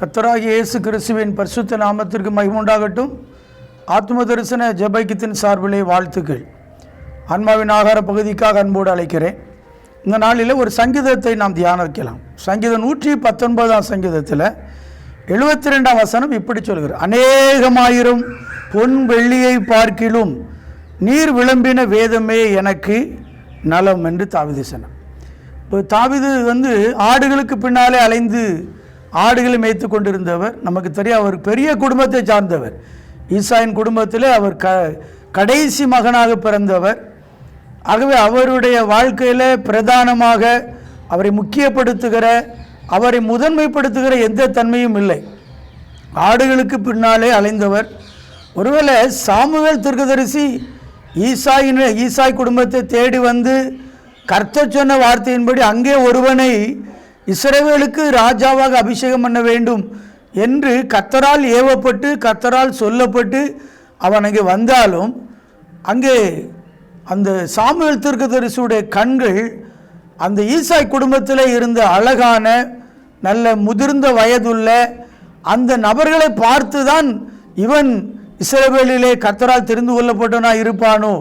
கத்தராகிய இயேசு கிறிஸ்துவின் பரிசுத்த நாமத்திற்கு மகிமுண்டாகட்டும் ஆத்ம தரிசன ஜெபைக்கத்தின் சார்பிலே வாழ்த்துக்கள். ஆன்மாவின் ஆகார பகுதிக்காக அன்போடு அழைக்கிறேன். இந்த நாளில் ஒரு சங்கீதத்தை நாம் தியானிக்கலாம். சங்கீதம் நூற்றி பத்தொன்பதாம் சங்கீதத்தில் எழுபத்தி ரெண்டாம் வசனம் இப்படி சொல்கிறார். அநேகமாயிரம் பொன் வெள்ளியை பார்க்கிலும் நீர் விளம்பின வேதமே எனக்கு நலம் என்று தாவிது சொன்னார் இப்போ தாவிது வந்து ஆடுகளுக்கு பின்னாலே அலைந்து ஆடுகளை மேய்த்து கொண்டிருந்தவர் நமக்கு தெரியும் அவர் பெரிய குடும்பத்தை சார்ந்தவர். ஈசாயின் குடும்பத்தில் அவர் க கடைசி மகனாக பிறந்தவர். ஆகவே அவருடைய வாழ்க்கையில் பிரதானமாக அவரை முக்கியப்படுத்துகிற அவரை முதன்மைப்படுத்துகிற எந்த தன்மையும் இல்லை. ஆடுகளுக்கு பின்னாலே அலைந்தவர். ஒருவேளை சாமுவேல் திருக்கதரிசி ஈசாயின் ஈசாய் குடும்பத்தை தேடி வந்து கர்த்த சொன்ன வார்த்தையின்படி அங்கே ஒருவனை இஸ்ரவேலுக்கு ராஜாவாக அபிஷேகம் பண்ண வேண்டும் என்று கத்தரால் ஏவப்பட்டு கத்தரால் சொல்லப்பட்டு அவன் அங்கே வந்தாலும் அங்கே அந்த சாமுவேல் தீர்க்கதரிசியுடைய கண்கள் அந்த ஈசாய் குடும்பத்தில் இருந்த அழகான நல்ல முதிர்ந்த வயதுள்ள அந்த நபர்களை பார்த்து தான் இவன் இஸ்ரவேலிலே கத்தரால் தெரிந்து கொள்ளப்பட்டவனா இருப்பானோ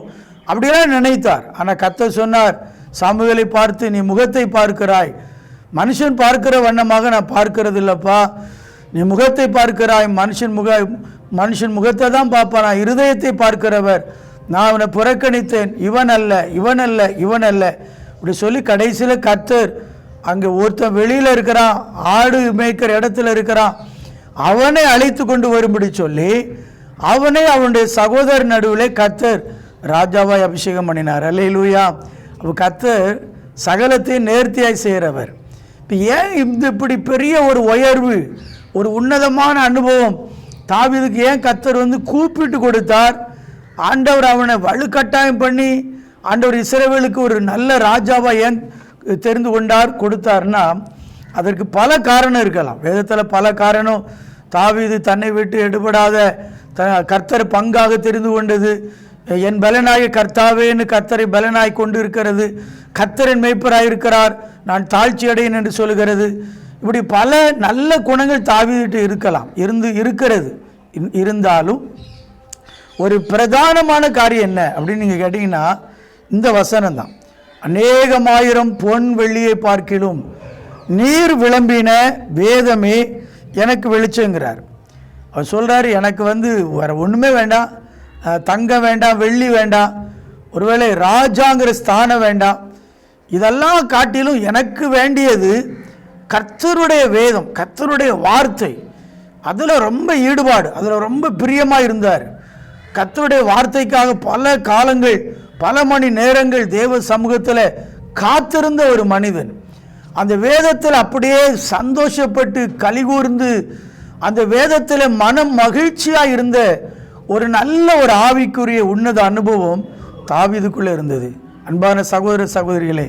அப்படிலாம் நினைத்தார். ஆனால் கத்தர் சொன்னார் சாமுவேலை பார்த்து நீ முகத்தை பார்க்கிறாய். மனுஷன் பார்க்கிற வண்ணமாக நான் பார்க்கறது இல்லைப்பா நீ முகத்தை பார்க்கிறாய் மனுஷன் முக மனுஷன் முகத்தை தான் பார்ப்பான். நான் இருதயத்தை பார்க்கிறவர். நான் அவனை புறக்கணித்தேன். இவன் அல்ல இவன் அல்ல இவன் அல்ல. இப்படி சொல்லி கடைசியில் கத்தர் அங்கே ஒருத்தன் வெளியில் இருக்கிறான் ஆடு மேய்க்கிற இடத்துல இருக்கிறான். அவனை அழைத்து கொண்டு வரும்படி சொல்லி அவனை அவனுடைய சகோதரர் நடுவில் கத்தர் ராஜாவாய் அபிஷேகம் பண்ணினார். அல்லையிலூயா அப்போ கத்தர் சகலத்தை நேர்த்தியாய் செய்கிறவர். ஏன் இந்த இப்படி பெரிய ஒரு உயர்வு ஒரு உன்னதமான அனுபவம்? தாவிதுக்கு ஏன் கத்தர் வந்து கூப்பிட்டு கொடுத்தார்? ஆண்டவர் அவனை வலுக்கட்டாயம் பண்ணி ஆண்டவர் இஸ்ரவேலுக்கு ஒரு நல்ல ராஜாவாக ஏன் தெரிந்து கொண்டார் கொடுத்தார்னா அதற்கு பல காரணம் இருக்கலாம். வேதத்தில் பல காரணம். தாவிது தன்னை விட்டு எடுபடாத த கர்த்தர் பங்காக தெரிந்து கொண்டது. என் பலனாய கர்த்தாவேன்னு கர்த்தரை பலனாய் கொண்டு இருக்கிறது கர்த்தரின் மேய்ப்பராய் இருக்கிறார் நான் தாழ்ச்சி அடையேன் என்று சொல்லுகிறது. இப்படி பல நல்ல குணங்கள் தாவிட்டு இருக்கலாம். இருந்து இருக்கிறது. இருந்தாலும் ஒரு பிரதானமான காரியம் என்ன அப்படின்னு நீங்கள் கேட்டிங்கன்னா இந்த வசனம் தான் அநேகமாயிரம் பொன் வெள்ளியை பார்க்கிலும் நீர் விளம்பின வேதமே எனக்கு வெளிச்சங்கிறார். அவர் சொல்கிறாரு எனக்கு வந்து வேற ஒன்றுமே வேண்டாம். தங்கம் வேண்டாம் வெள்ளி வேண்டாம் ஒருவேளை ராஜாங்கிற ஸ்தானம் வேண்டாம். இதெல்லாம் காட்டிலும் எனக்கு வேண்டியது கர்த்தருடைய வேதம் கர்த்தருடைய வார்த்தை. அதில் ரொம்ப ஈடுபாடு அதில் ரொம்ப பிரியமாக இருந்தார். கர்த்தருடைய வார்த்தைக்காக பல காலங்கள் பல மணி நேரங்கள் தேவ சமூகத்தில் காத்திருந்த ஒரு மனிதன். அந்த வேதத்தில் அப்படியே சந்தோஷப்பட்டு கலிகூர்ந்து அந்த வேதத்தில் மனம் மகிழ்ச்சியாக இருந்த ஒரு நல்ல ஒரு ஆவிக்குரிய உன்னத அனுபவம் தாவிதுக்குள்ளே இருந்தது. அன்பான சகோதர சகோதரிகளே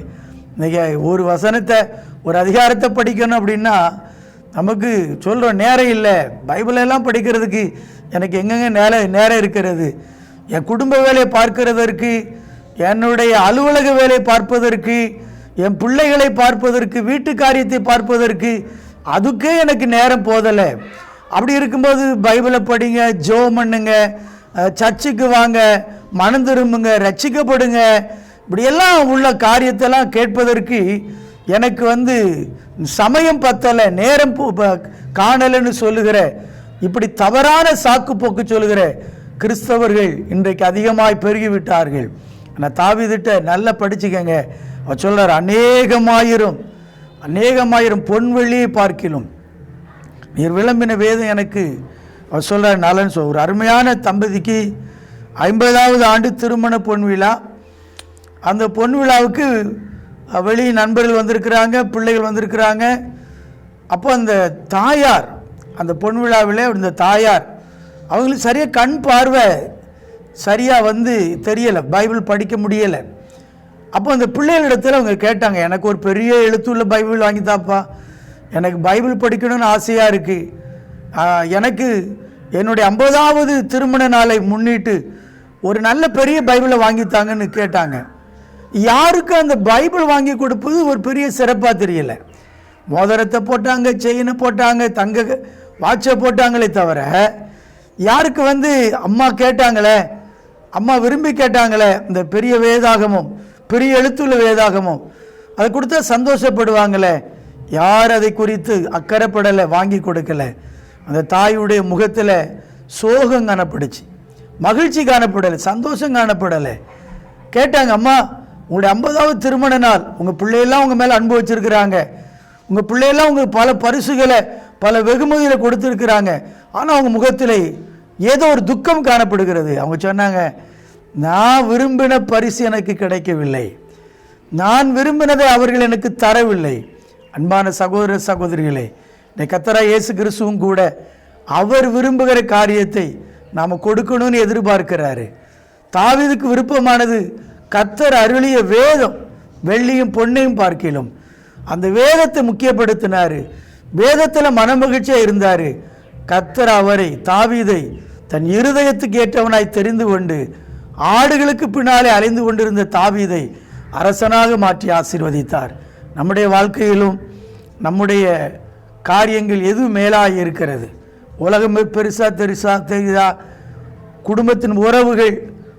இன்றைக்கி ஒரு வசனத்தை ஒரு அதிகாரத்தை படிக்கணும் அப்படின்னா நமக்கு சொல்கிறோம் நேரம் இல்லை. பைபிள் எல்லாம் படிக்கிறதுக்கு எனக்கு எங்கெங்க நேரம் நேரம் இருக்கிறது? என் குடும்ப வேலையை பார்க்கிறதற்கு என்னுடைய அலுவலக வேலையை பார்ப்பதற்கு என் பிள்ளைகளை பார்ப்பதற்கு வீட்டு காரியத்தை பார்ப்பதற்கு அதுக்கே எனக்கு நேரம் போதலை. அப்படி இருக்கும்போது பைபிளை படிங்க ஜோ பண்ணுங்க சர்ச்சுக்கு வாங்க மனம் திரும்புங்க ரட்சிக்கப்படுங்க. இப்படியெல்லாம் உள்ள காரியத்தெல்லாம் கேட்பதற்கு எனக்கு வந்து சமயம் பத்தலை நேரம் ப- காணலைன்னு சொல்லுகிற இப்படி தவறான சாக்கு போக்கு சொல்லுகிற கிறிஸ்தவர்கள் இன்றைக்கு அதிகமாய் பெருகிவிட்டார்கள். நான் தாவிதிட்ட நல்லா படிச்சுக்கங்க. அவர் சொல்றார் அநேகமாயிரும் அநேகமாயிரும் பொன்வெளியை பார்க்கிலும் நீர் விளம்பின வேதம் எனக்கு அவர் சொல்கிறார் நலன் சொல். ஒரு அருமையான தம்பதிக்கு ஐம்பதாவது ஆண்டு திருமண பொன் விழா. அந்த பொன் விழாவுக்கு வெளி நண்பர்கள் வந்திருக்கிறாங்க பிள்ளைகள் வந்திருக்கிறாங்க. அப்போ அந்த தாயார் அந்த பொன் விழாவில் இந்த தாயார் அவங்களுக்கு சரியாக கண் பார்வை சரியாக வந்து தெரியலை பைபிள் படிக்க முடியலை. அப்போ அந்த பிள்ளைகளிடத்தில் அவங்க கேட்டாங்க எனக்கு ஒரு பெரிய எழுத்துள்ள பைபிள் வாங்கி தாப்பா. எனக்கு பைபிள் படிக்கணும்னு ஆசையாக இருக்குது எனக்கு என்னுடைய ஐம்பதாவது திருமண நாளை முன்னிட்டு ஒரு நல்ல பெரிய பைபிளை வாங்கித்தாங்கன்னு கேட்டாங்க. யாருக்கு அந்த பைபிள் வாங்கி கொடுப்பது ஒரு பெரிய சிறப்பாக தெரியல. மோதிரத்தை போட்டாங்க செயினை போட்டாங்க தங்க வாட்சை போட்டாங்களே தவிர யாருக்கு வந்து அம்மா கேட்டாங்களே அம்மா விரும்பி கேட்டாங்களே இந்த பெரிய வேதாகமும் பெரிய எழுத்துள்ள வேதாகமும் அதை கொடுத்தா சந்தோஷப்படுவாங்களே யார் அதை குறித்து அக்கறைப்படலை வாங்கி கொடுக்கல? அந்த தாயுடைய முகத்தில் சோகம் காணப்படுச்சு. மகிழ்ச்சி காணப்படலை சந்தோஷம் காணப்படலை. கேட்டாங்க அம்மா உங்களுடைய ஐம்பதாவது திருமண நாள் உங்கள் பிள்ளையெல்லாம் உங்கள் மேலே அனுபவிச்சிருக்கிறாங்க உங்கள் பிள்ளையெல்லாம் உங்களுக்கு பல பரிசுகளை பல வெகுமதிகளை கொடுத்துருக்குறாங்க. ஆனால் அவங்க முகத்தில் ஏதோ ஒரு துக்கம் காணப்படுகிறது. அவங்க சொன்னாங்க நான் விரும்பின பரிசு எனக்கு கிடைக்கவில்லை. நான் விரும்பினதை அவர்கள் எனக்கு தரவில்லை. அன்பான சகோதர சகோதரிகளே இந்த கத்தரா இயேசு கிறிஸ்துவும் கூட அவர் விரும்புகிற காரியத்தை நாம் கொடுக்கணும்னு எதிர்பார்க்கிறாரு. தாவிதுக்கு விருப்பமானது கத்தர் அருளிய வேதம் வெள்ளியும் பொன்னையும் பார்க்கிலும். அந்த வேதத்தை முக்கியப்படுத்தினார். வேதத்தில் மனமகிழ்ச்சியாக இருந்தார். கத்தர் அவரை தாவீதை தன் இருதயத்துக்கு ஏற்றவனாய் தெரிந்து கொண்டு ஆடுகளுக்கு பின்னாலே அலைந்து கொண்டிருந்த தாவீதை அரசனாக மாற்றி ஆசீர்வதித்தார். நம்முடைய வாழ்க்கையிலும் நம்முடைய காரியங்கள் எது மேலாக இருக்கிறது? உலகம் பெருசாக தெரிசா தெரியுதா குடும்பத்தின் உறவுகள்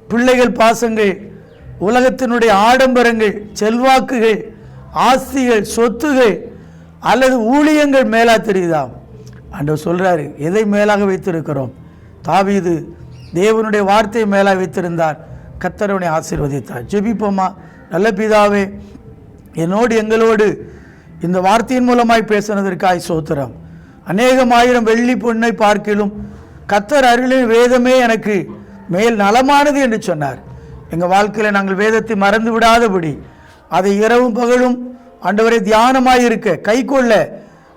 பிள்ளைகள் பாசங்கள் உலகத்தினுடைய ஆடம்பரங்கள் செல்வாக்குகள் ஆஸ்திகள் சொத்துகள் அல்லது ஊழியங்கள் மேலாக தெரியுதா? ஆண்டவர் சொல்கிறாரு எதை மேலாக வைத்திருக்கிறோம்? தாவீது தேவனுடைய வார்த்தையை மேலாக வைத்திருந்தார். கத்தரவனை ஆசீர்வதித்தார். ஜெபிப்போமா? நல்ல பிதாவே என்னோடு எங்களோடு இந்த வார்த்தையின் மூலமாய் பேசினதற்காய் சோத்திரம். அநேகம் ஆயிரம் வெள்ளி பொண்ணை பார்க்கிலும் கத்தர் அருளின் வேதமே எனக்கு மேல் நலமானது என்று சொன்னார். எங்கள் வாழ்க்கையில் நாங்கள் வேதத்தை மறந்து விடாதபடி அதை இரவும் பகலும் ஆண்டவரை தியானமாக இருக்க கை கொள்ள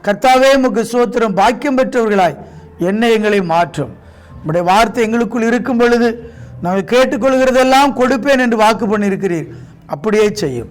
கர்த்தாவே உமக்கு சோத்திரம் பாக்கியம் பெற்றவர்களாய் என்ன எங்களை மாற்றும். உம்முடைய வார்த்தை எங்களுக்குள் இருக்கும் பொழுது நாங்கள் கேட்டுக்கொள்கிறதெல்லாம் கொடுப்பேன் என்று வாக்கு பண்ணியிருக்கிறீர். அப்படியே செய்யும்.